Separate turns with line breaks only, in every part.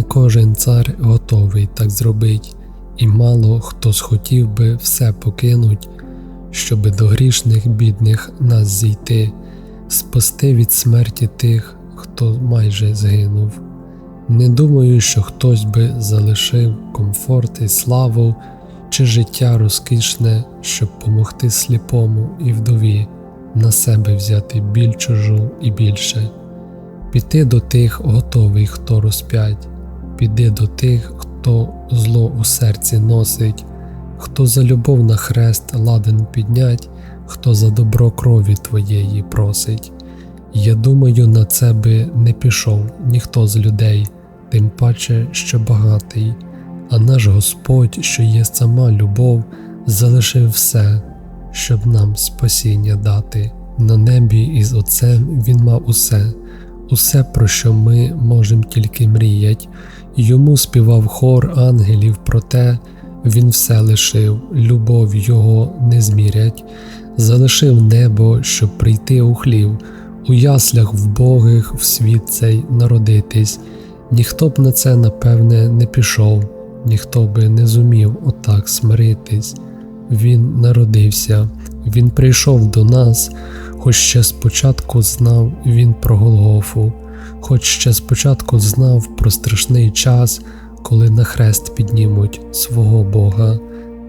кожен цар готовий так зробить, і мало хто схотів би все покинуть, щоби до грішних бідних нас зійти, спасти від смерті тих, хто майже згинув. Не думаю, що хтось би залишив комфорт і славу чи життя розкішне, щоб помогти сліпому і вдові, на себе взяти біль чужу і більше. Піти до тих готовий, хто розп'ять, піди до тих, хто зло у серці носить, хто за любов на хрест ладен піднять, хто за добро крові твоєї просить. Я думаю, на це би не пішов ніхто з людей, тим паче, що багатий, а наш Господь, що є сама любов, залишив все, щоб нам спасіння дати. На небі із Отцем Він мав усе, усе, про що ми можемо тільки мріять. Йому співав хор ангелів про те, він все лишив, любов його не змірять, залишив небо, щоб прийти у хлів, у яслях вбогих в світ цей народитись. Ніхто б на це, напевне, не пішов, ніхто би не зумів отак смиритись. Він народився, він прийшов до нас, хоч ще спочатку знав він про Голгофу, хоч ще спочатку знав про страшний час, коли на хрест піднімуть свого Бога.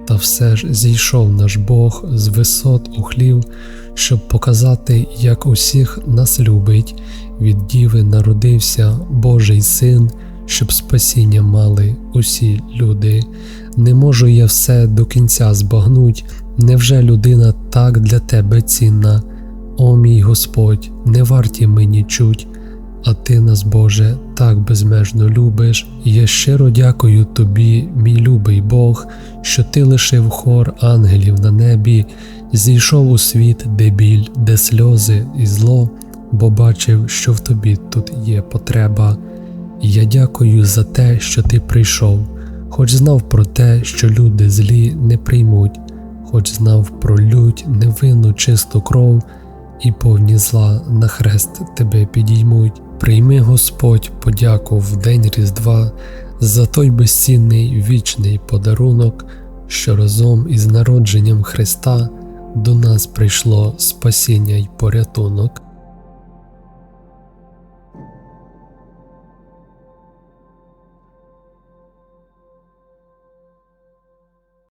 Та все ж зійшов наш Бог з висот у хлів, щоб показати, як усіх нас любить. Від діви народився Божий син, щоб спасіння мали усі люди. Не можу я все до кінця збагнуть, невже людина так для тебе цінна? О мій Господь, не варті мені чуть, а ти нас, Боже, так безмежно любиш. Я щиро дякую тобі, мій любий Бог, що ти лишив хор ангелів на небі, зійшов у світ, де біль, де сльози і зло, бо бачив, що в тобі тут є потреба. Я дякую за те, що ти прийшов, хоч знав про те, що люди злі не приймуть, хоч знав про лють, невинну чисту кров, і повні зла на хрест тебе підіймуть. Прийми Господь подяку в день Різдва за той безцінний вічний подарунок, що разом із народженням Христа до нас прийшло спасіння й порятунок.